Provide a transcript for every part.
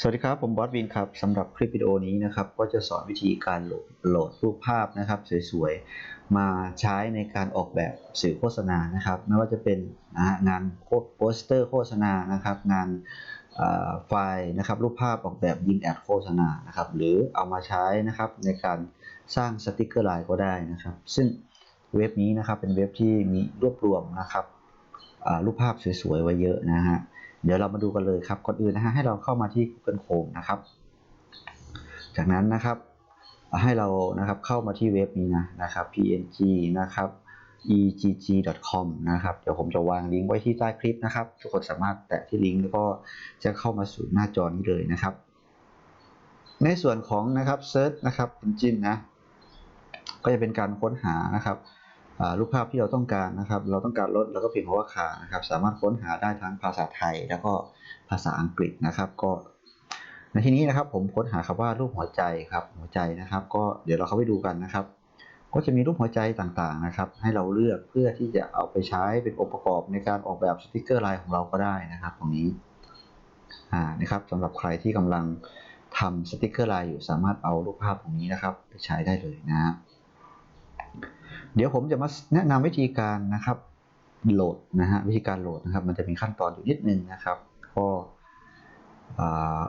สวัสดีครับ ผมบอสวินครับสำหรับคลิปวิดีโอนี้นะครับ ก็จะสอนวิธีการโหลดรูปภาพนะครับสวยๆ มาใช้ในการออกแบบสื่อโฆษณานะครับ ไม่ว่าจะเป็นนะงานโปสเตอร์โฆษณานะครับ งานไฟล์นะครับ รูปภาพออกแบบยิงแอดโฆษณานะครับ หรือเอามาใช้นะครับในการสร้างสติกเกอร์ไลน์ก็ได้นะครับ ซึ่งเว็บนี้นะครับเป็นเว็บที่มีรวบรวมนะครับรูปภาพสวยๆไว้เยอะนะฮะ เดี๋ยวเรามาดูกันเลยครับก่อนอื่นนะฮะให้เราเข้ามาที่ Google Chrome นะครับ จากนั้นนะครับให้เรานะครับเข้ามาที่เว็บนี้นะนะครับ png นะครับ egg.com นะครับ เดี๋ยวผมจะวางลิงก์ไว้ที่ใต้คลิปนะครับ ทุกคนสามารถแตะที่ลิงก์แล้วก็จะเข้ามาสู่หน้าจอนี้เลยนะครับ ในส่วนของนะครับ Search นะครับ Engine นะ ก็จะเป็นการค้นหานะครับ รูปภาพที่เราต้องการนะครับ เราต้องการลดแล้วก็พิมพ์คำว่าขานะครับ สามารถค้นหาได้ทั้งภาษาไทย แล้วก็ภาษาอังกฤษนะครับ ก็ในที่นี้นะครับ ผมค้นหาคำว่ารูปหัวใจครับ หัวใจนะครับ ก็เดี๋ยวเราเข้าไปดูกันนะครับ ก็จะมีรูปหัวใจต่างๆนะครับ ให้เราเลือกเพื่อที่จะเอาไปใช้เป็นองค์ประกอบในการออกแบบสติกเกอร์ลายของเราก็ได้นะครับ ตรงนี้อ่านะครับสำหรับใครที่กำลังทำสติกเกอร์ลายอยู่สามารถเอารูปภาพตรงนี้นะครับ ไปใช้ได้เลยนะฮะ เดี๋ยวผมจะมาแนะนำวิธีการนะครับโหลดนะฮะวิธีการโหลดนะครับ มันจะมีขั้นตอนอยู่นิดนึงนะครับ ก็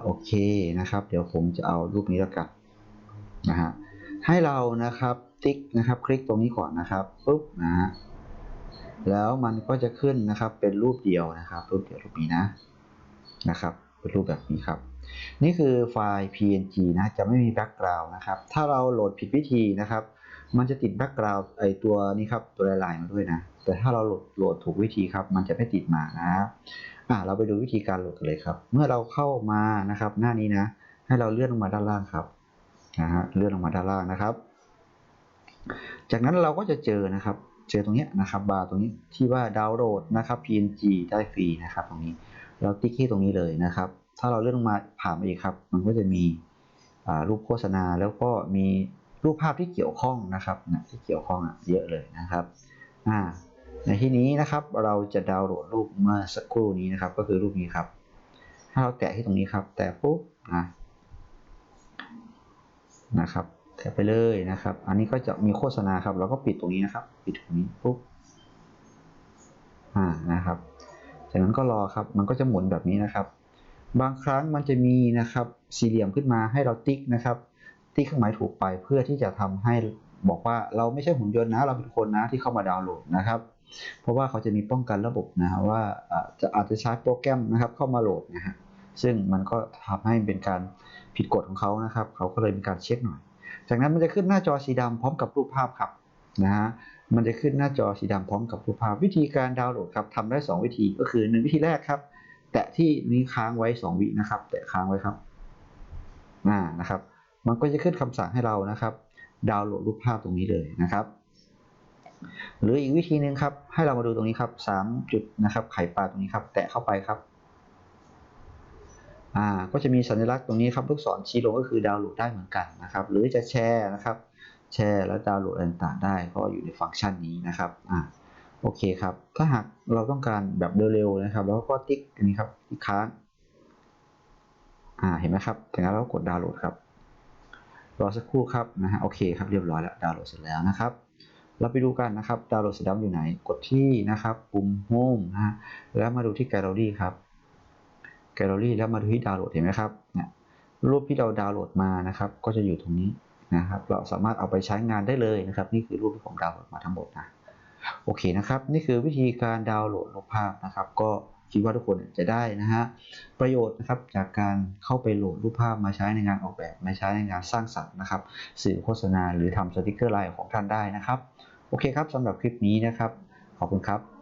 โอเคนะครับ เดี๋ยวผมจะเอารูปนี้แล้วกันนะฮะให้เรานะครับติ๊กนะครับ คลิกตรงนี้ก่อนนะครับปุ๊บนะฮะแล้วมันก็จะขึ้นนะครับเป็นรูปเดียวนะครับ รูปเดียวรูปนี้นะนะครับ เป็นรูปแบบนี้ครับ นี่คือไฟล์ png นะจะไม่มีแบ็กกราวน์นะครับ ถ้าเราโหลดผิดวิธีนะครับ มันจะติดแบ็กกราวด์ไอตัวนี้ครับตัวลายๆมาด้วยนะ แต่ถ้าเราโหลดโหลดถูกวิธีครับ มันจะไม่ติดมานะอะเราไปดูวิธีการโหลดกันเลยครับ เมื่อเราเข้ามานะครับ หน้านี้นะ ให้เราเลื่อนลงมาด้านล่างครับนะฮะเลื่อนลงมาด้านล่างนะครับ จากนั้นเราก็จะเจอนะครับ เจอตรงนี้นะครับบาร์ตรงนี้ที่ว่าดาวน์โหลดนะครับ png ได้ฟรีนะครับตรงนี้ เราติ๊กที่ตรงนี้เลยนะครับ ถ้าเราเลื่อนลงมาผ่านอีกครับ มันก็จะมีรูปโฆษณาแล้วก็มีรูปภาพที่เกี่ยวข้องนะครับนะที่เกี่ยวข้องอะเยอะเลยนะครับอ่าในที่นี้นะครับเราจะดาวน์โหลดรูปเมื่อสักครู่นี้นะครับ ก็คือรูปนี้ครับ ถ้าเราแตะที่ตรงนี้ครับ แตะปุ๊บนะนะครับแตะไปเลยนะครับ อันนี้ก็จะมีโฆษณาครับ เราก็ปิดตรงนี้นะครับ ปิดตรงนี้ปุ๊บอ่านะครับ จากนั้นก็รอครับ มันก็จะหมุนแบบนี้นะครับ บางครั้งมันจะมีนะครับสี่เหลี่ยมขึ้นมาให้เราติ๊กนะครับ ติ๊กเครื่องหมายถูกไปเพื่อที่จะทำให้บอกว่าเราไม่ใช่หุ่นยนต์นะ เราเป็นคนนะที่เข้ามาดาวน์โหลดนะครับ เพราะว่าเขาจะมีป้องกันระบบนะว่าอ่าจะอาจจะใช้โปรแกรมนะครับเข้ามาโหลดนะฮะซึ่งมันก็ทำให้เป็นการผิดกฎของเขานะครับ เขาก็เลยมีการเช็คหน่อย จากนั้นมันจะขึ้นหน้าจอสีดำพร้อมกับรูปภาพครับ นะฮะมันจะขึ้นหน้าจอสีดำพร้อมกับรูปภาพวิธีการดาวน์โหลดครับทำได้ 2 วิธีก็คือ 1 วิธีแรกครับ แตะที่นี้ค้างไว้ 2 วินะครับ แตะค้างไว้ครับอ่านะครับ มันก็จะขึ้นคำสั่งให้เรานะครับ ดาวน์โหลดรูปภาพตรงนี้เลยนะครับ หรืออีกวิธีหนึ่งครับ ให้เรามาดูตรงนี้ครับสามจุดนะครับ ไข่ปลาตรงนี้ครับ แตะเข้าไปครับอ่าก็จะมีสัญลักษณ์ตรงนี้ครับลูกศรชี้ลงก็คือดาวน์โหลดได้เหมือนกันนะครับ หรือจะแชร์นะครับ แชร์แล้วดาวน์โหลดต่างๆได้ก็อยู่ในฟังก์ชันนี้นะครับอ่าโอเคครับ ถ้าหากเราต้องการแบบเร็วๆนะครับ แล้วก็ติ๊กอันนี้ครับที่ค้างอ่าเห็นไหมครับจากนั้นเรากดดาวน์โหลดครับรอสักครู่ครับนะฮะโอเคครับเรียบร้อยแล้วดาวน์โหลดเสร็จแล้วนะครับ เราไปดูกันนะครับดาวน์โหลดเสร็จแล้วอยู่ไหนกดที่นะครับปุ่ม Home นะฮะแล้วมาดูที่แกลเลอรี่ครับแกลเลอรี่แล้วมาดูที่ดาวน์โหลดเห็นไหมครับเนี่ยรูปที่เราดาวน์โหลดมานะครับ ก็จะอยู่ตรงนี้ นะครับเราสามารถเอาไปใช้งานได้เลยนะครับ นี่คือรูปที่ผมดาวน์โหลดมาทั้งหมดนะโอเคนะครับ นี่คือวิธีการดาวน์โหลดรูปภาพนะครับ ก็คิดว่าทุกคนจะได้นะฮะประโยชน์นะครับจากการเข้าไปโหลดรูปภาพมาใช้ในงานออกแบบมาใช้ในงานสร้างสรรค์นะครับสื่อโฆษณาหรือทำสติกเกอร์ไลน์ของท่านได้นะครับ โอเคครับสำหรับคลิปนี้นะครับ ขอบคุณครับ